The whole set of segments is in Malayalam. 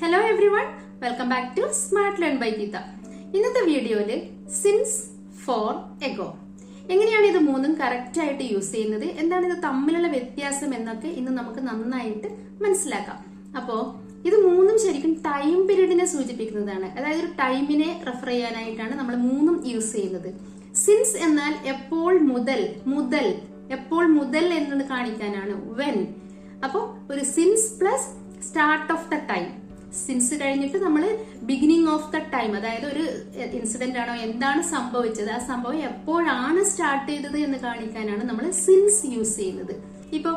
Hello everyone welcome back to smart learn by Geetha ഇന്നത്തെ വീഡിയോയിൽ സിൻസ് ഫോർ എഗോ എങ്ങനെയാണ് ഇത് മൂന്നും കറക്റ്റ് ആയിട്ട് യൂസ് ചെയ്യുന്നത്? എന്താണ് ഇത് തമ്മിലുള്ള വ്യത്യാസം എന്നൊക്കെ ഇന്ന് നമുക്ക് നന്നായിട്ട് മനസ്സിലാക്കാം. അപ്പോ ഇത് മൂന്നും ശരിക്കും ടൈം പീരീഡിനെ സൂചിപ്പിക്കുന്നതാണ്. അതായത് ഒരു ടൈമിനെ റെഫർ ചെയ്യാനായിട്ടാണ് നമ്മൾ മൂന്നും യൂസ് ചെയ്യുന്നത്. സിൻസ് എന്നാൽ എപ്പോൾ മുതൽ മുതൽ എപ്പോൾ മുതൽ എന്നത് കാണിക്കാനാണ്. വെൻ അപ്പോ ഒരു since plus start of the time since കഴിഞ്ഞിട്ട് നമ്മൾ ബിഗിനിങ് ഓഫ് ദ ടൈം അതായത് ഒരു ഇൻസിഡന്റ് ആണോ എന്താണ് സംഭവിച്ചത് ആ സംഭവം എപ്പോഴാണ് സ്റ്റാർട്ട് ചെയ്തത് എന്ന് കാണിക്കാനാണ് നമ്മൾ സിൻസ് യൂസ് ചെയ്യുന്നത്. ഇപ്പൊ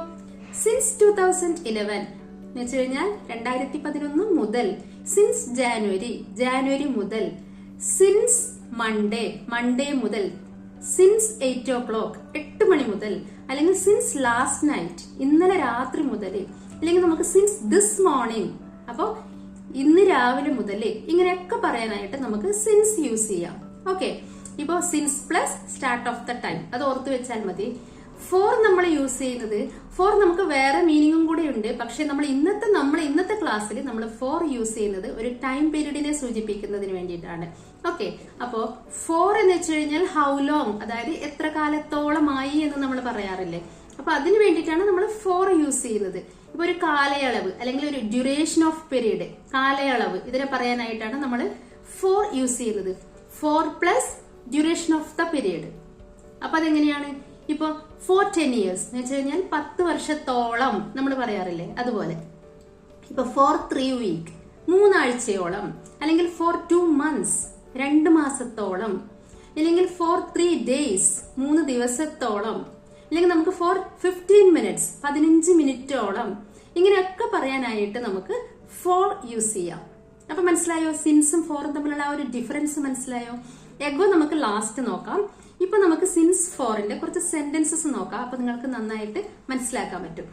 സിൻസ് ടു തൗസൻഡ് ഇലവൻ എന്ന് വെച്ച് കഴിഞ്ഞാൽ രണ്ടായിരത്തി പതിനൊന്ന് മുതൽ സിൻസ് ജാനുവരി ജാനുവരി മുതൽ സിൻസ് മൺഡേ മൺഡേ മുതൽ സിൻസ് എയ്റ്റ് ഓ ക്ലോക്ക് എട്ട് മണി മുതൽ അല്ലെങ്കിൽ സിൻസ് ലാസ്റ്റ് നൈറ്റ് ഇന്നലെ രാത്രി മുതൽ അല്ലെങ്കിൽ നമുക്ക് സിൻസ് ദിസ് മോർണിംഗ് അപ്പോ ഇന്ന് രാവിലെ മുതൽ ഇങ്ങനെയൊക്കെ പറയാനായിട്ട് നമുക്ക് സിൻസ് യൂസ് ചെയ്യാം. ഓക്കെ ഇപ്പോ since plus start of the time അത് ഓർത്ത് വെച്ചാൽ മതി. ഫോർ നമ്മൾ യൂസ് ചെയ്യുന്നത് ഫോർ നമുക്ക് വേറെ മീനിങ്ങും കൂടെ ഉണ്ട്. പക്ഷെ നമ്മൾ ഇന്നത്തെ നമ്മൾ ഇന്നത്തെ ക്ലാസ്സിൽ നമ്മൾ ഫോർ യൂസ് ചെയ്യുന്നത് ഒരു ടൈം പീരീഡിനെ സൂചിപ്പിക്കുന്നതിന് വേണ്ടിയിട്ടാണ്. ഓക്കെ അപ്പോ ഫോർ എന്ന് വെച്ച് കഴിഞ്ഞാൽ ഹൗ ലോങ് അതായത് എത്ര കാലത്തോളമായി എന്ന് നമ്മൾ പറയാറില്ലേ? അപ്പൊ അതിന് വേണ്ടിയിട്ടാണ് നമ്മൾ ഫോർ യൂസ് ചെയ്യുന്നത്. ഇപ്പൊ ഒരു കാലയളവ് അല്ലെങ്കിൽ ഒരു ഡ്യൂറേഷൻ ഓഫ് പീരീഡ് കാലയളവ് ഇതിനെ പറയാനായിട്ടാണ് നമ്മൾ ഫോർ യൂസ് ചെയ്യുന്നത്. For plus duration of the period അപ്പൊ അതെങ്ങനെയാണ്? ഇപ്പൊ ഫോർ ടെൻ ഇയേഴ്സ് എന്ന് വെച്ച് കഴിഞ്ഞാൽ പത്ത് വർഷത്തോളം നമ്മൾ പറയാറില്ലേ? അതുപോലെ. ഇപ്പൊ ഫോർ ത്രീ വീക്ക് മൂന്നാഴ്ചയോളം അല്ലെങ്കിൽ ഫോർ ടു മന്ത്സ് രണ്ട് മാസത്തോളം അല്ലെങ്കിൽ ഫോർ ത്രീ ഡേയ്സ് മൂന്ന് ദിവസത്തോളം അല്ലെങ്കിൽ നമുക്ക് ഫോർ ഫിഫ്റ്റീൻ മിനിറ്റ്സ് പതിനഞ്ച് മിനിറ്റോളം ഇങ്ങനെയൊക്കെ പറയാനായിട്ട് നമുക്ക് ഫോർ യൂസ് ചെയ്യാം. അപ്പൊ മനസ്സിലായോ? സിൻസും ഫോറും തമ്മിലുള്ള ആ ഒരു ഡിഫറൻസ് മനസ്സിലായോ? എഗോ നമുക്ക് ലാസ്റ്റ് നോക്കാം. ഇപ്പൊ നമുക്ക് സിൻസ് ഫോറിന്റെ കുറച്ച് സെന്റൻസസ് നോക്കാം. അപ്പൊ നിങ്ങൾക്ക് നന്നായിട്ട് മനസ്സിലാക്കാൻ പറ്റും.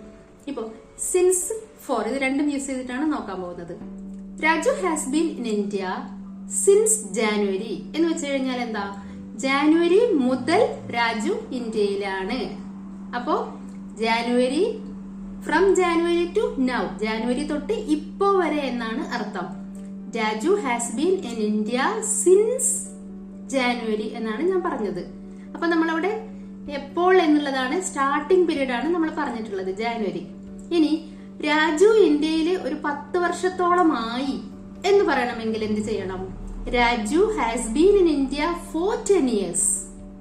ഇപ്പോ സിൻസ് ഫോർ ഇത് രണ്ടും യൂസ് ചെയ്തിട്ടാണ് നോക്കാൻ പോകുന്നത്. Raju has been in India since January എന്ന് വെച്ച് കഴിഞ്ഞാൽ എന്താ? ജാനുവരി മുതൽ രാജു ഇന്ത്യയിലാണ്. അപ്പോ January from January to now January തൊട്ട് ഇപ്പോ വരെ എന്നാണ് അർത്ഥം. Raju has been in India since January എന്നാണ് ഞാൻ പറഞ്ഞത്. അപ്പൊ നമ്മളവിടെ എപ്പോൾ എന്നുള്ളതാണ് സ്റ്റാർട്ടിംഗ് പീരീഡ് ആണ് നമ്മൾ പറഞ്ഞിട്ടുള്ളത് ജാനുവരി. ഇനി രാജു ഇന്ത്യയിൽ ഒരു പത്ത് വർഷത്തോളമായി എന്ന് പറയണമെങ്കിൽ എന്ത് ചെയ്യണം? Raju has been in India for ten years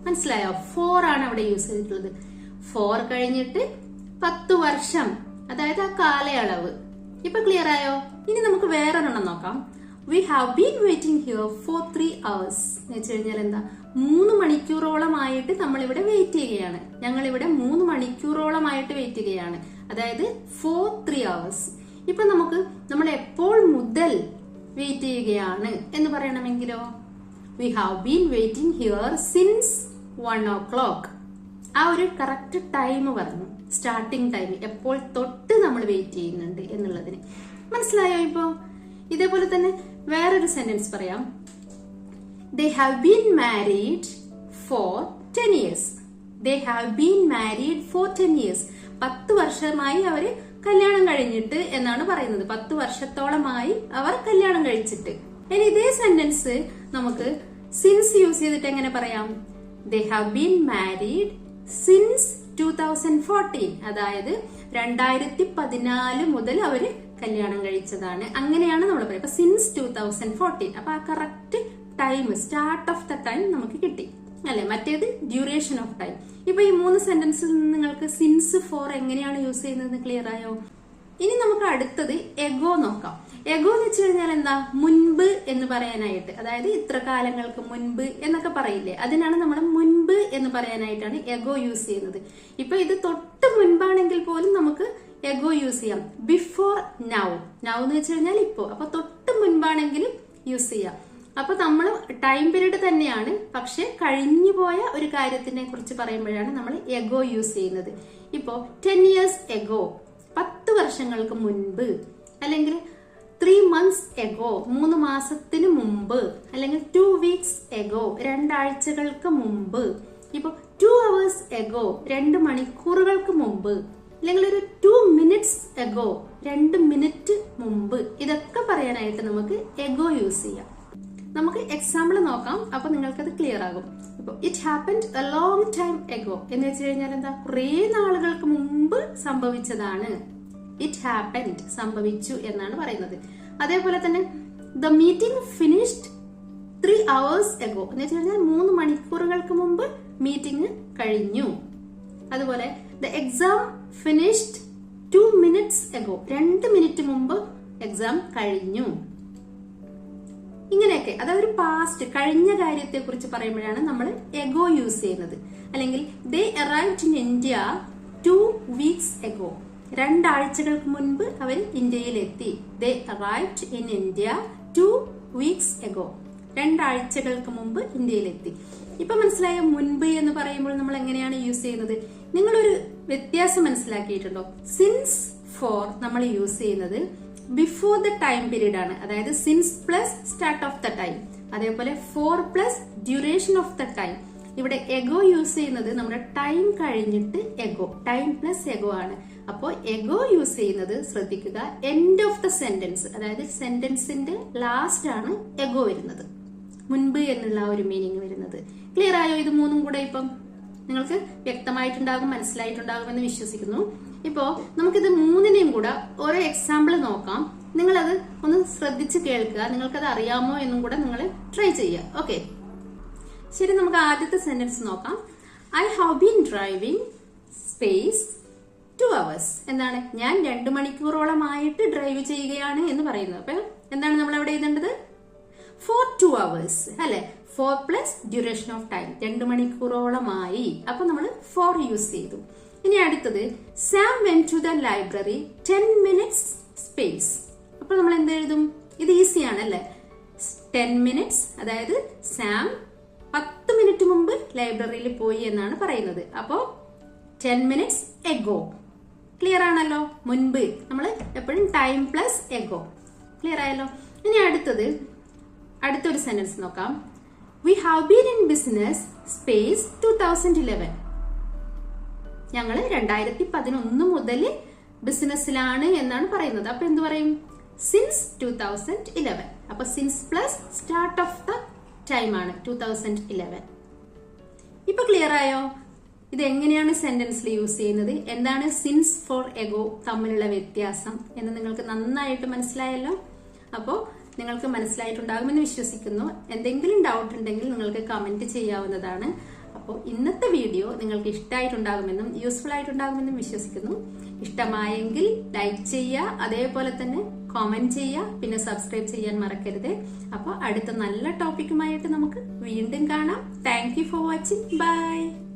മനസ്സിലായോ? ഫോർ ആണ് അവിടെ യൂസ് ചെയ്തിട്ടുള്ളത്. ഫോർ കഴിഞ്ഞിട്ട് പത്ത് വർഷം അതായത് ആ കാലയളവ്. ഇപ്പൊ ക്ലിയർ ആയോ? ഇനി നമുക്ക് വേറെ ഒരെണ്ണം നോക്കാം. We have been waiting here for three hours എന്ന് വെച്ച് കഴിഞ്ഞാൽ എന്താ? മൂന്ന് മണിക്കൂറോളമായിട്ട് നമ്മൾ ഇവിടെ വെയിറ്റ് ചെയ്യുകയാണ്. ഞങ്ങൾ ഇവിടെ മൂന്ന് മണിക്കൂറോളമായിട്ട് വെയിറ്റ് ചെയ്യുകയാണ്. അതായത് ഫോർ ത്രീ അവേഴ്സ് ഇപ്പൊ നമുക്ക് നമ്മൾ എപ്പോൾ മുതൽ വെയിറ്റ് ചെയ്യുകയാണ് എന്ന് പറയണമെങ്കിലോ? We have been waiting here since one o'clock ആ ഒരു കറക്റ്റ് ടൈം പറഞ്ഞു. സ്റ്റാർട്ടിംഗ് ടൈം എപ്പോൾ തൊട്ട് നമ്മൾ വെയിറ്റ് ചെയ്യുന്നുണ്ട് എന്നുള്ളതിന്. മനസ്സിലായോ ഇപ്പോ? ഇതേപോലെ തന്നെ വേറൊരു സെന്റൻസ് പറയാം. They have been married for ten years they have been married for ten years പത്ത് വർഷമായി അവർ കല്യാണം കഴിഞ്ഞിട്ട് എന്നാണ് പറയുന്നത്. പത്ത് വർഷത്തോളമായി അവർ കല്യാണം കഴിച്ചിട്ട്. ഇനി ഇതേ സെന്റൻസ് നമുക്ക് സിൻസ് യൂസ് ചെയ്തിട്ട് എങ്ങനെ പറയാം? They have been married since two thousand fourteen അതായത് രണ്ടായിരത്തി പതിനാല് മുതൽ അവർ കല്യാണം കഴിച്ചതാണ്. അങ്ങനെയാണ് നമ്മൾ പറയുക. അപ്പൊ സിൻസ് ടൂ തൗസൻഡ് ഫോർട്ടീൻ അപ്പൊ ആ correct time start of the time നമുക്ക് കിട്ടി. അല്ലെ? മറ്റേത് ഡ്യൂറേഷൻ ഓഫ് ടൈം ഇപ്പൊ ഈ മൂന്ന് സെന്റൻസിൽ നിന്ന് നിങ്ങൾക്ക് സിൻസ് ഫോർ എങ്ങനെയാണ് യൂസ് ചെയ്യുന്നത് ക്ലിയർ ആയോ? ഇനി നമുക്ക് അടുത്തത് എഗോ നോക്കാം. എഗോ എന്ന് വെച്ച് കഴിഞ്ഞാൽ എന്താ? മുൻപ് എന്ന് പറയാനായിട്ട്. അതായത് ഇത്ര കാലങ്ങൾക്ക് മുൻപ് എന്നൊക്കെ പറയില്ലേ? അതിനാണ് നമ്മൾ മുൻപ് എന്ന് പറയാനായിട്ടാണ് എഗോ യൂസ് ചെയ്യുന്നത്. ഇപ്പൊ ഇത് തൊട്ട് മുൻപാണെങ്കിൽ പോലും നമുക്ക് എഗോ യൂസ് ചെയ്യാം. Before now. നൗ എന്ന് വെച്ച് കഴിഞ്ഞാൽ ഇപ്പോ. അപ്പൊ തൊട്ട് മുൻപാണെങ്കിലും യൂസ് ചെയ്യാം. അപ്പൊ നമ്മൾ ടൈം പീരീഡ് തന്നെയാണ്. പക്ഷെ കഴിഞ്ഞു പോയ ഒരു കാര്യത്തിനെ കുറിച്ച് പറയുമ്പോഴാണ് നമ്മൾ എഗോ യൂസ് ചെയ്യുന്നത്. ഇപ്പോ ടെൻ ഇയേഴ്സ് എഗോ പത്ത് വർഷങ്ങൾക്ക് മുൻപ് അല്ലെങ്കിൽ ത്രീ മന്ത്സ് എഗോ മൂന്ന് മാസത്തിന് മുമ്പ് അല്ലെങ്കിൽ ടു വീക്സ് എഗോ രണ്ടാഴ്ചകൾക്ക് മുമ്പ് ഇപ്പൊ ടു അവേഴ്സ് എഗോ രണ്ട് മണിക്കൂറുകൾക്ക് മുമ്പ് അല്ലെങ്കിൽ ഒരു ടു മിനിറ്റ്സ് എഗോ രണ്ട് മിനിറ്റ് മുമ്പ് ഇതൊക്കെ പറയാനായിട്ട് നമുക്ക് എഗോ യൂസ് ചെയ്യാം. നമുക്ക് എക്സാമ്പിൾ നോക്കാം അപ്പൊ അത് ക്ലിയർ ആകും. ഇപ്പൊ it happened a long time ago എന്ന് വെച്ച് കഴിഞ്ഞാൽ എന്താ? കുറേ നാളുകൾക്ക് മുമ്പ് സംഭവിച്ചതാണ്. ഇറ്റ് ഹാപ്പൻഡ് സംഭവിച്ചു എന്നാണ് പറയുന്നത്. അതേപോലെ തന്നെ the meeting finished three hours ago എന്ന് വെച്ച് കഴിഞ്ഞാൽ മൂന്ന് മണിക്കൂറുകൾക്ക് മുമ്പ് മീറ്റിംഗ് കഴിഞ്ഞു. അതുപോലെ the exam finished two minutes ago രണ്ട് മിനിറ്റ് മുമ്പ് എക്സാം കഴിഞ്ഞു. ഇങ്ങനെയൊക്കെ അതായത് ഒരു പാസ്റ്റ് കഴിഞ്ഞ കാര്യത്തെ കുറിച്ച് പറയുമ്പോഴാണ് നമ്മൾ എഗോ യൂസ് ചെയ്യുന്നത്. അല്ലെങ്കിൽ they arrived in India two weeks ago രണ്ടാഴ്ചകൾക്ക് മുൻപ് അവർ ഇന്ത്യയിലെത്തി. They arrived in India two weeks ago രണ്ടാഴ്ചകൾക്ക് മുമ്പ് ഇന്ത്യയിലെത്തി. ഇപ്പൊ മനസ്സിലായ? മുൻപ് എന്ന് പറയുമ്പോൾ നമ്മൾ എങ്ങനെയാണ് യൂസ് ചെയ്യുന്നത്? നിങ്ങളൊരു വ്യത്യാസം മനസ്സിലാക്കിയിട്ടുണ്ടോ? സിൻസ് ഫോർ നമ്മൾ യൂസ് ചെയ്യുന്നത് ബിഫോർ ദ ടൈം പീരീഡ് ആണ്. അതായത് since plus start of the time അതേപോലെ for plus duration of the time ഇവിടെ എഗോ യൂസ് ചെയ്യുന്നത് നമ്മുടെ ടൈം കഴിഞ്ഞിട്ട് എഗോ ടൈം പ്ലസ് എഗോ ആണ്. അപ്പോൾ എഗോ യൂസ് ചെയ്യുന്നത് ശ്രദ്ധിക്കുക എൻഡ് ഓഫ് ദ സെന്റൻസ് അതായത് സെന്റൻസിന്റെ ലാസ്റ്റ് ആണ് എഗോ വരുന്നത്. മുൻപ് എന്നുള്ള ഒരു മീനിങ് വരുന്നത്. ക്ലിയർ ആയോ ഇത് മൂന്നും കൂടെ ഇപ്പം? നിങ്ങൾക്ക് വ്യക്തമായിട്ടുണ്ടാകും മനസ്സിലായിട്ടുണ്ടാകും എന്ന് വിശ്വസിക്കുന്നു. ഇപ്പോ നമുക്കിത് മൂന്നിനെയും കൂടെ ഓരോ എക്സാമ്പിൾ നോക്കാം. നിങ്ങളത് ഒന്ന് ശ്രദ്ധിച്ച് കേൾക്കുക. നിങ്ങൾക്കത് അറിയാമോ എന്നും കൂടെ നിങ്ങൾ ട്രൈ ചെയ്യുക. ഓക്കെ ശരി നമുക്ക് ആദ്യത്തെ സെന്റൻസ് നോക്കാം. I have been driving space two hours എന്താണ്? ഞാൻ രണ്ട് മണിക്കൂറോളമായിട്ട് ഡ്രൈവ് ചെയ്യുകയാണ് എന്ന് പറയുന്നത്. അപ്പൊ എന്താണ് നമ്മൾ അവിടെ എഴുതേണ്ടത്? ഫോർ ടു അവേഴ്സ് അല്ലെ? For plus duration of time രണ്ട് മണിക്കൂറോളമായി അപ്പൊ നമ്മൾ ഫോർ യൂസ് ചെയ്തു. ഇനി അടുത്തത് Sam went to the library ten minutes space അപ്പൊ നമ്മൾ എന്ത് എഴുതും? ഇത് ഈസിയാണ് അല്ലെ ടെൻ മിനിറ്റ്സ് അതായത് സാം പത്ത് മിനിറ്റ് മുമ്പ് ലൈബ്രറിയിൽ പോയി എന്നാണ് പറയുന്നത്. അപ്പോ ടെൻ മിനിറ്റ്സ് എഗോ. ക്ലിയർ ആണല്ലോ? മുൻപ് നമ്മൾ എപ്പോഴും ടൈം പ്ലസ് എഗോ. ക്ലിയർ ആയല്ലോ? ഇനി അടുത്തത് അടുത്തൊരു സെന്റൻസ് നോക്കാം. We have been in business space two thousand eleven ഞങ്ങൾ രണ്ടായിരത്തി പതിനൊന്ന് മുതൽ ബിസിനസ്സിലാണ് എന്നാണ് പറയുന്നത്. അപ്പൊ എന്ത് പറയും? സിൻസ് ടു തൗസൻഡ് ഇലവൻ അപ്പൊ since plus start of the time ആണ് ടു തൗസൻഡ് ഇലവൻ ഇപ്പൊ ക്ലിയർ ആയോ? ഇത് എങ്ങനെയാണ് സെന്റൻസിൽ യൂസ് ചെയ്യുന്നത്? എന്താണ് സിൻസ് ഫോർ എഗോ തമ്മിലുള്ള വ്യത്യാസം എന്ന് നിങ്ങൾക്ക് നന്നായിട്ട് മനസ്സിലായല്ലോ? അപ്പോൾ നിങ്ങൾക്ക് മനസ്സിലായിട്ടുണ്ടാകുമെന്ന് വിശ്വസിക്കുന്നു. എന്തെങ്കിലും ഡൗട്ട് ഉണ്ടെങ്കിൽ നിങ്ങൾക്ക് കമന്റ് ചെയ്യാവുന്നതാണ്. അപ്പോൾ ഇന്നത്തെ വീഡിയോ നിങ്ങൾക്ക് ഇഷ്ടമായിട്ടുണ്ടാകുമെന്നും യൂസ്ഫുൾ ആയിട്ടുണ്ടാകുമെന്നും വിശ്വസിക്കുന്നു. ഇഷ്ടമായെങ്കിൽ ലൈക്ക് ചെയ്യുക അതേപോലെ തന്നെ കോമെന്റ് ചെയ്യുക പിന്നെ സബ്സ്ക്രൈബ് ചെയ്യാൻ മറക്കരുത്. അപ്പോൾ അടുത്ത നല്ല ടോപ്പിക്കുമായിട്ട് നമുക്ക് വീണ്ടും കാണാം. Thank for watching bye